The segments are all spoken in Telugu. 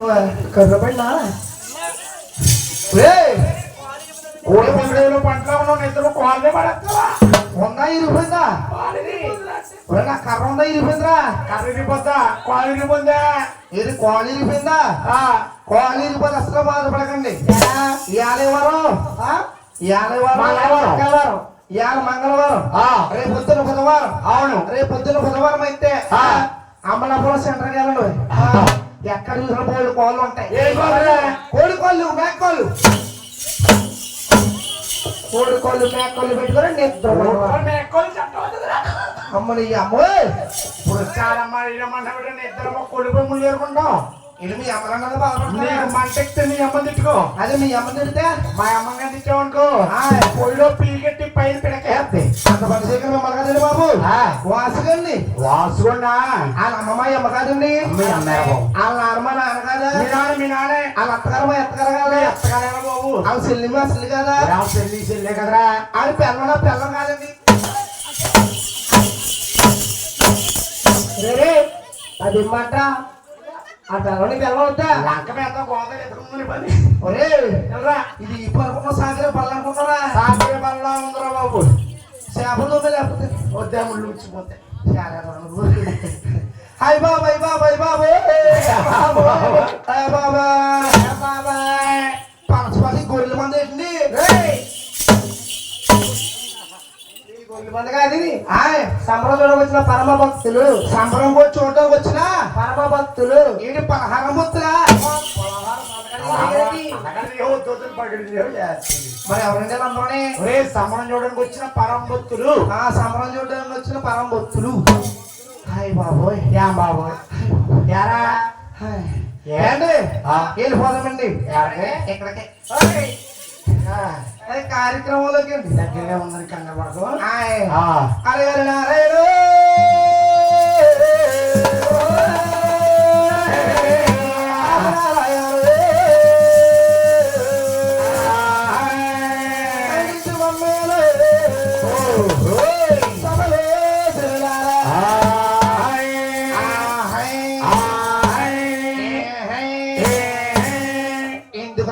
కర్రపడినా కోడి పండుగలు పంటలో ఉన్న నిద్రలు కోళ్ళే పడేస్తావా? ఉందా ఇరిపోయిందా నా కర్ర ఉందా ఇరిపోయిందిరా కర్రీ పొద్దా కోళ్ళని పొందా ఇది కోళ్ళు ఇరిపోయిందా కోళ్ళు ఇరిపోతే అసలు బాధపడకండి. ఇవాళ వారం ఇవాళ వారం ఇవాళ మంగళవారం. రేపు పొద్దున బుధవారం. అవును. రేపు పొద్దున బుధవారం అయితే. అమలాపురం సెంటర్కి వెళ్ళండి ఎక్కడ చూసిన కోడి కోళ్ళు ఉంటాయి? కోడి కోళ్ళు మేకోళ్ళు కోడి కోళ్ళు మేకోళ్ళు పెట్టుకొని నిద్ర అమ్మని అమ్మోయ్ ఇప్పుడు వచ్చారమ్మా ఇరమ్మంటే ఇద్దరు కొడుకు ముళ్ళు ఏరుకుంటాం ఇది మీ అమ్మలన్నది బాధపడుతున్నా నీకు మంటెక్తే మీ అమ్మ తిట్టుకో. అదే మీ అమ్మ తిడితే మా అమ్మగా. పొయ్యిలో పీకెట్టి పైన పిడకేస్తే అంత పని చేయకుండా మిమ్మల్ని కదండి బాబు. వాసుగండి వాసుకున్నా వాళ్ళ అమ్మమ్మ అమ్మ కాదండి మీ బాబు. వాళ్ళ నాన్నమ్మ నాన్న కాదా మీ నాన్న మీ నాన్నే. వాళ్ళ అత్తగారు మా ఎత్తగారు కాదా. ఎత్తగానేరా బాబు? వాళ్ళ చెల్లి మా చెల్లి కాదా. రావు చెల్లి చెల్లే కదరా? ఆడి పిల్లన పిల్లం కాదండి. అది మాట. ఆ పిల్లని పిల్లం అవుతా లంక మీద గోదావరి ఎదురుందని పని. ఒరే ఎల్రా ఇది అనుకున్న సాగరే పళ్ళు అనుకుంటారా సాగే బల్లా ఉందిరా బాబు. చేపలు లేకపోతే? వద్దే ముళ్ళు ఉచ్చిపోతే హాయ్ బాబా హాయ్ బాబా హాయ్ బాబా. హాయ్ బాబా పనసపల్లి గొర్రెల మంది ఏంటి గొల్లి మంది కాదు. హాయ్ సంబరం చూడడానికి వచ్చిన పరమ భక్తులు. సంబరం కూడా చూడడానికి వచ్చిన? పరమ భక్తులు ఏంటి పలహారం భక్తులా అక్కడ ఏవో దోతులు పగిలింది, ఏవో చేస్తుంది. మరి ఎవరండి అందరూనే ఒరే సమరం చూడడానికి వచ్చిన పరంభక్తులు ఆ సంబరం చూడడానికి వచ్చిన పరమ భక్తులు హాయ్ బాబోయ్. యా బాబు యారా? హాయ్. ఏ? ఏండి ఆ. వెళ్ళిపోదామండి ఎక్కడికి? కార్యక్రమంలోకి దగ్గరగా ఉందని ఆ. అరే నారాయణ.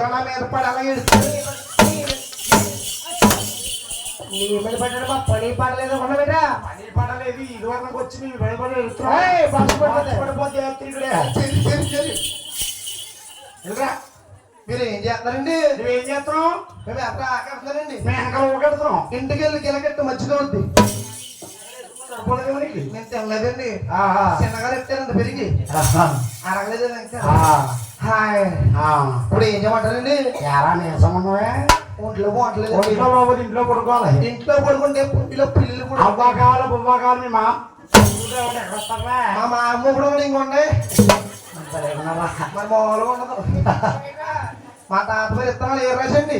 ఎందుకురా మీద పడి అలా ఎడుతుంది నీ మీద మా పని పడలేదు బిడ్డ. పని పడలేదు. ఇది వరకు వచ్చి ఏయ్, బస్సు పడిపోతే. మీరు ఏం చేస్తారండి నువ్వేం చేస్తున్నావు? మేము ఎక్కడ ఆకడుతున్నారండి మేము వెనకాల ఊగెడుతున్నాం ఇంటికి వెళ్ళి గిలకెట్టు మంచిగా ఉంది. నేను తినలేదండి. చిన్నగా ఎట్టారండి పెరిగి. ఆహా. హాయ్. ఆ. ఇప్పుడు ఏం చేయమంటారండి? ఎరా నీరసం ఉన్నావే ఒంట్లో బాగుంటలేదు. ఇంట్లో బాబు ఇంట్లో పడుకోవాలి. ఇంట్లో పడుకుంటే పుట్టిలో పిల్లలు కూడా అవ్వ కావాలి బువ్వ కావాలి మీ మా అమ్మ కూడా ఇంకొండే? మరి మామూలుగా ఉండదు మా తాత పేరు ఇత్తనాలు ఏ రాసండి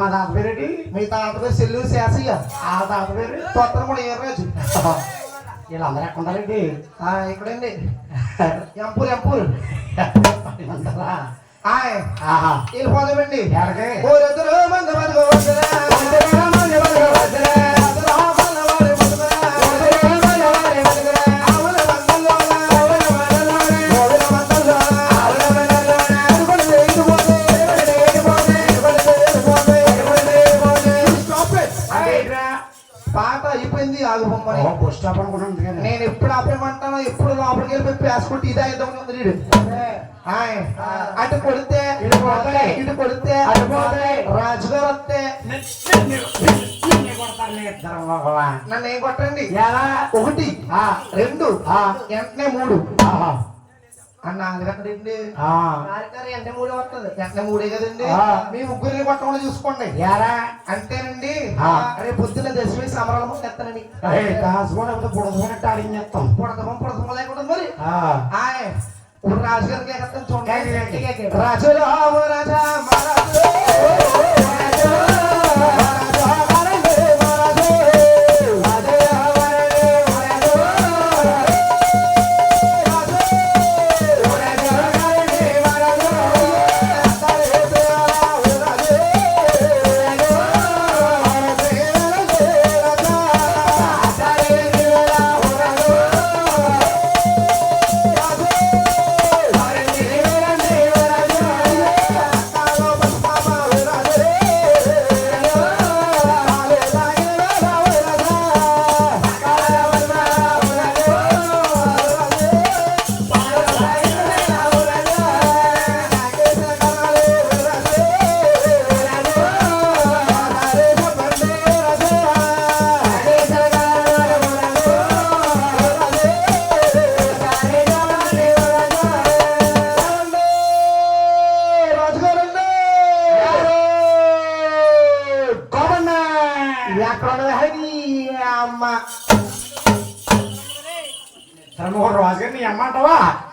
మా తాత పేరేటి? మీ తాత పేరు సెల్లు శాసయ్య. ఆ తాత పేరు? కొత్త కూడా ఏ రాజు. వీళ్ళందరూ ఎక్కడ ఆ, ఇక్కడండి ఎంపూరు ఎంపూరు. వెళ్ళిపోదామండి ఎక్కడికి? మంది అయిపోయింది ఆగుబొమ్మని ఓ, బస్ స్టాప్ అనుకుంటాను కానీ. నేను ఎప్పుడు ఎప్పుడు లోపలికి వెళ్ళిపోయి పేసుకుంటే ఇది ఐదు ఉంది. అటు కొడితే ఇటు కొడితే. రాజుగారు వస్తే నిన్ను ఏం కొట్టండి? ఒకటి ఆ, రెండు ఆ, వెంటనే మూడు మూడే వస్తుంది మూడే కదండి. మీ ముగ్గురిని కొట్టకుండా చూసుకోండి. ఎలా? అంతేనండి. రేపు పొద్దున్న దశమి సమరాలు ఎత్తానండి పొడుచుకున్నట్టు ఆడించేస్తాం. పుడతమ లేకుండా మరి. ఇప్పుడు రాజుగారికి ఎక్కడ. చూడండి. ఆవు రాజా మహారాజు.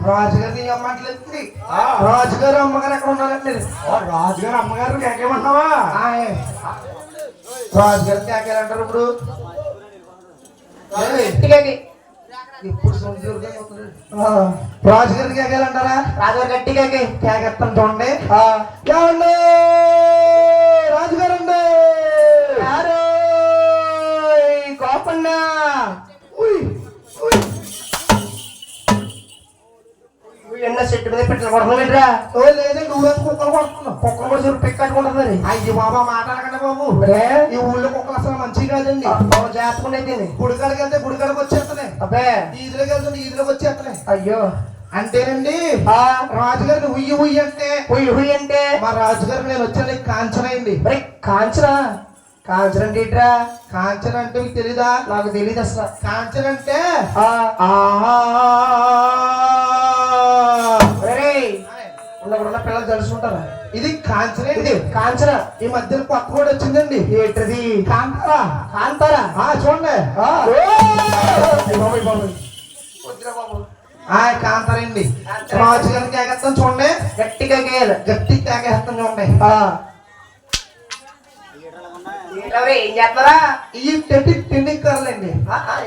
రాజుగారిని అమ్మట్లేదు ఆ. రాజుగారు అమ్మగారు ఎక్కడ ఉన్నారండి ఓ, రాజుగారు అమ్మగారు కేకేమంటున్నావా? ఆయ్. రాజుగారు కేకేలంటారు ఇప్పుడు. ఇప్పుడు సొంతూరుగా పోతుంది. ఆ, రాజుగారికి కేకేలంటారా? రాజుగారు గట్టిగా కేకెత్తాను చూడండి. రాజుగారు అండి కోపన్న ఎన్న చెట్టు మీద పెట్టిన కొడకలేదురా ఓ లేదండి ఊళ్ళో కుక్కలు కొడుతున్నాం కుక్కలు కూడా చూడు పిక్ కట్టుకుంటుంది అయ్యి బాబా మాట్లాడకండి బాబు. రే ఈ ఊళ్ళో కుక్కలు అసలు మంచి కాదండి. జాతకుండేది గుడికాడికి వెళ్తే గుడికాడికి వచ్చేస్తున్నాయి. అబ్బే. ఈదులోకి వెళ్తుంటే ఈదులోకి వచ్చేస్తున్నాయి. అయ్యో. అంటేనండి ఆ. రాజుగారిని ఉయ్యి ఉయ్యి అంటే? హుయ్ హుయ్ అంటే? మా రాజుగారు నేను వచ్చాను కాంచనండి మరి కాంచనా? కాంచన అంటే ఏంట్రా? కాంచన అంటే మీకు తెలీదా? నాకు తెలియదు అసలు. కాంచన అంటే? ఆ, ఇది కాంచన ఈ మధ్యన కొత్త కూడా వచ్చిందండి. ఏంటది? కాంతారా? కాంతారా? ఆ చూడండి. కాంతారండి రాజుగారిని కేకేస్తాను చూడండి. గట్టిగా గేయాలి గట్టి కేకేస్తాను చూడండి. ఏం చేస్తున్నారా ఈ టెటి టెన్నిక్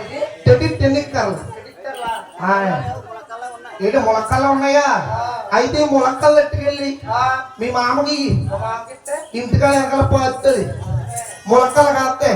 ఇది టెటి టెన్నిక్ కర్రలు. ఆయ్. ఏంటి ములక్కలు ఉన్నాయా? అయితే ములక్కలు ఎట్టుకెళ్ళి మీ మామకి ఇంటికాడ వెనకాల పోతుంది ములక్కలు కాస్తే